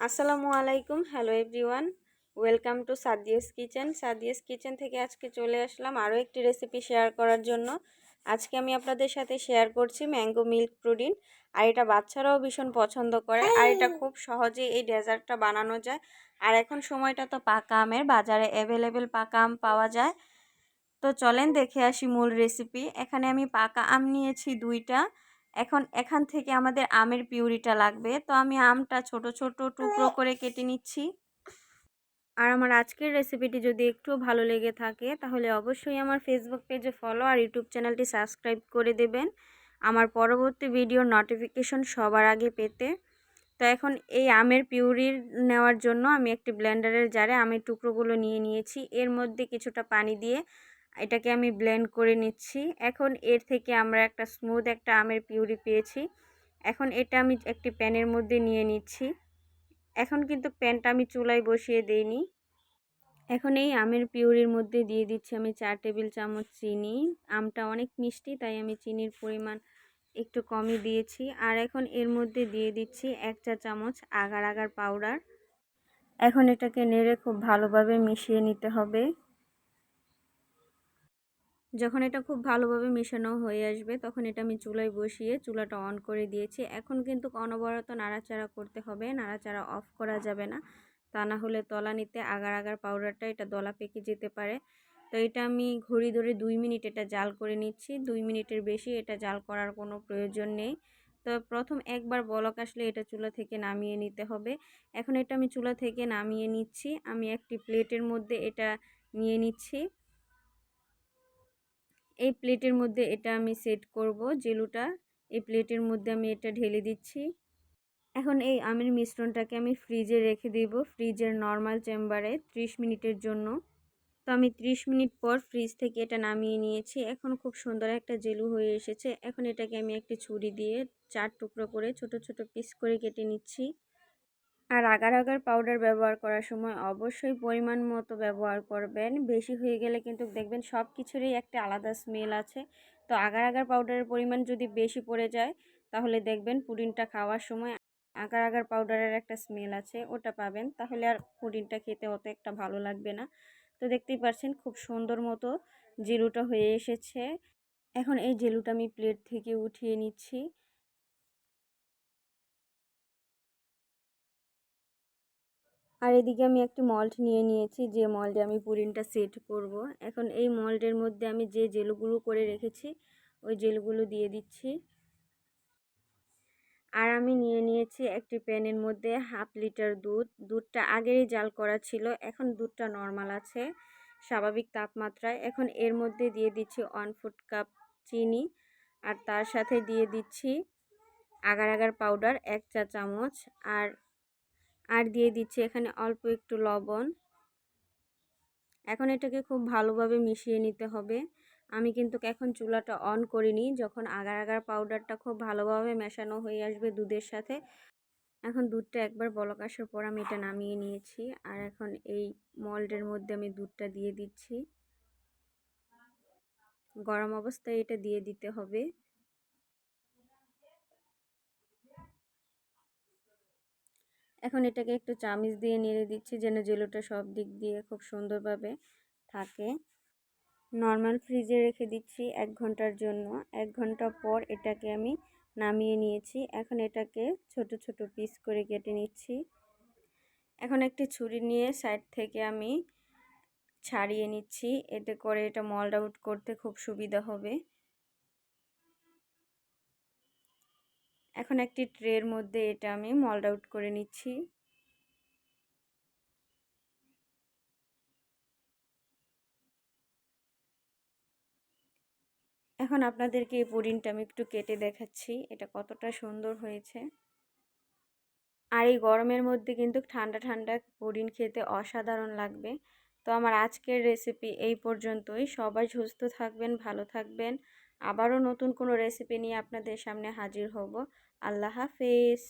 আসসালামু আলাইকুম hello everyone. Welcome to Sadia's kitchen. Sadia's kitchen থেকে আজকে চলে আসলাম আরও একটি রেসিপি শেয়ার করার জন্য। আজকে আমি আপনাদের সাথে শেয়ার করছি ম্যাঙ্গো মিল্ক প্রোটিন। আর এটা বাচ্চারাও ভীষণ পছন্দ করে। আর এটা খুব সহজেই এই ডেজার্টটা বানানো যায়। আর এখন সময়টা তো পাকা আমের। বাজারে অ্যাভেলেবেল পাকা আম পাওয়া যায়। তো চলেন দেখে আসি মূল রেসিপি এখানে আমি পাকা আম নিয়েছি দুইটা। এখন এখান থেকে আমাদের আমের পিউরিটা লাগবে। তো আমি আমটা ছোট ছোট টুকরো করে কেটে নিচ্ছি। আর আমার আজকের রেসিপিটি যদি একটু ভালো লেগে থাকে তাহলে অবশ্যই আমার ফেসবুক পেজে ফলো আর ইউটিউব চ্যানেলটি সাবস্ক্রাইব করে দেবেন। আমার পরবর্তী ভিডিওর নোটিফিকেশন সবার আগে পেতে। তো এখন এই আমের পিউরির নেওয়ার জন্য আমি একটি ব্লেন্ডারের জারে আমের টুকরোগুলো নিয়ে নিয়েছি। এর মধ্যে কিছুটা পানি দিয়ে এটাকে আমি ব্লেন্ড করে নিচ্ছি। এখন এর থেকে আমরা একটা স্মুথ একটা আমের পিউরি পেয়েছি। এখন এটা আমি একটি প্যানের মধ্যে নিয়ে নিচ্ছি। এখন কিন্তু প্যানটা আমি চুলায় বসিয়ে দেইনি। এখন এই আমের পিউরির মধ্যে দিয়ে দিচ্ছি আমি চার টেবিল চামচ চিনি। আমটা অনেক মিষ্টি, তাই আমি চিনির পরিমাণ একটু কমই দিয়েছি। আর এখন এর মধ্যে দিয়ে দিচ্ছি এক চা চামচ আগার আগার পাউডার এখন এটাকে নেড়ে খুব ভালোভাবে মিশিয়ে নিতে হবে। যখন এটা খুব ভালোভাবে মেশানো হয়ে আসবে, তখন এটা আমি চুলায় বসিয়ে চুলাটা অন করে দিয়েছি। এখন কিন্তু অনবরত নাড়াচাড়া করতে হবে, নাড়াচাড়া অফ করা যাবে না। তা না হলে তলা নিতে আগার আগার পাউডারটা এটা দলা পেকে যেতে পারে। তো এটা আমি ঘড়ি ধরে দুই মিনিট এটা জাল করে নিচ্ছি। দুই মিনিটের বেশি এটা জাল করার কোনো প্রয়োজন নেই। তো প্রথম একবার বলক আসলে এটা চুলা থেকে নামিয়ে নিতে হবে। এখন এটা আমি চুলা থেকে নামিয়ে নিচ্ছি। আমি একটি প্লেটের মধ্যে এটা নিয়ে নিচ্ছি। এই প্লেটের মধ্যে এটা আমি সেট করব জেলুটা এই প্লেটের মধ্যে আমি এটা ঢেলে দিচ্ছি। এখন এই আমের মিশ্রণটাকে আমি ফ্রিজে রেখে দেব, ফ্রিজের নর্মাল চেম্বারে 30 মিনিটের জন্য। তো আমি 30 মিনিট পর ফ্রিজ থেকে এটা নামিয়ে নিয়েছি। এখন খুব সুন্দর একটা জেলু হয়ে এসেছে। এখন এটাকে আমি একটি ছুরি দিয়ে চার টুকরো করে ছোট ছোট পিস করে কেটে নিচ্ছি। আর আগার আগার পাউডার ব্যবহার করার সময় অবশ্যই পরিমাণ মতো ব্যবহার করবেন। বেশি হয়ে গেলে কিন্তু দেখবেন সব কিছুরই একটা আলাদা স্মেল আছে। তো আগার আগার পাউডারের পরিমাণ যদি বেশি পড়ে যায়, তাহলে দেখবেন পুডিংটা খাওয়ার সময় আগার আগার পাউডারের একটা স্মেল আছে, ওটা পাবেন। তাহলে আর পুডিংটা খেতে অত একটা ভালো লাগবে না। তো দেখতেই পাচ্ছেন খুব সুন্দর মতো জেলুটা হয়ে এসেছে। এখন এই জেলুটা আমি প্লেট থেকে উঠিয়ে নিচ্ছি। আর এদিকে আমি একটি মল্ট নিয়ে নিয়েছি, যে মল্ডে আমি পুরিনটা সেট করব। এখন এই মল্ডের মধ্যে আমি যে জেলগুলো করে রেখেছি, ওই জেলগুলো দিয়ে দিচ্ছি। আর আমি নিয়ে নিয়েছি একটি প্যানের মধ্যে হাফ লিটার দুধ। দুধটা আগেরই জাল করা ছিল, এখন দুধটা নর্মাল আছে, স্বাভাবিক তাপমাত্রায়। এখন এর মধ্যে দিয়ে দিচ্ছি ওয়ান ফুট কাপ চিনি, আর তার সাথে দিয়ে দিচ্ছি আগার আগার পাউডার এক চা চামচ। আর আর দিয়ে দিচ্ছি এখানে অল্প একটু লবণ। এখন এটাকে খুব ভালোভাবে মিশিয়ে নিতে হবে। আমি কিন্তু এখন চুলাটা অন করিনি, যখন আগার আগার পাউডারটা খুব ভালোভাবে মেশানো হয়ে আসবে দুধের সাথে। এখন দুধটা একবার বলক আসার পর আমি এটা নামিয়ে নিয়েছি। আর এখন এই মল্ডের মধ্যে আমি দুধটা দিয়ে দিচ্ছি। গরম অবস্থায় এটা দিয়ে দিতে হবে। এখন এটাকে একটু চামিচ দিয়ে নেড়ে দিচ্ছি যেন জেলোটা সব দিক দিয়ে খুব সুন্দরভাবে থাকে। নর্মাল ফ্রিজে রেখে দিচ্ছি এক ঘণ্টার জন্য। এক ঘণ্টা পর এটাকে আমি নামিয়ে নিয়েছি। এখন এটাকে ছোট ছোট পিস করে কেটে নিচ্ছি। এখন একটি ছুরি নিয়ে সাইড থেকে আমি ছাড়িয়ে নিচ্ছি। এতে করে এটা মল্ড আউট করতে খুব সুবিধা হবে। এখন একটি ট্রের মধ্যে এটা আমি মল্ড আউট করে নিচ্ছি। এখন আপনাদেরকে এই পুডিংটা আমি একটু কেটে দেখাচ্ছি, এটা কতটা সুন্দর হয়েছে। আর এই গরমের মধ্যে কিন্তু ঠান্ডা ঠান্ডা পুডিং খেতে অসাধারণ লাগবে। তো আমার আজকের রেসিপি এই পর্যন্তই। সবাই সুস্থ থাকবেন, ভালো থাকবেন। আবারও নতুন কোনো রেসিপি নিয়ে আপনাদের সামনে হাজির হব। আল্লাহ হাফেজ।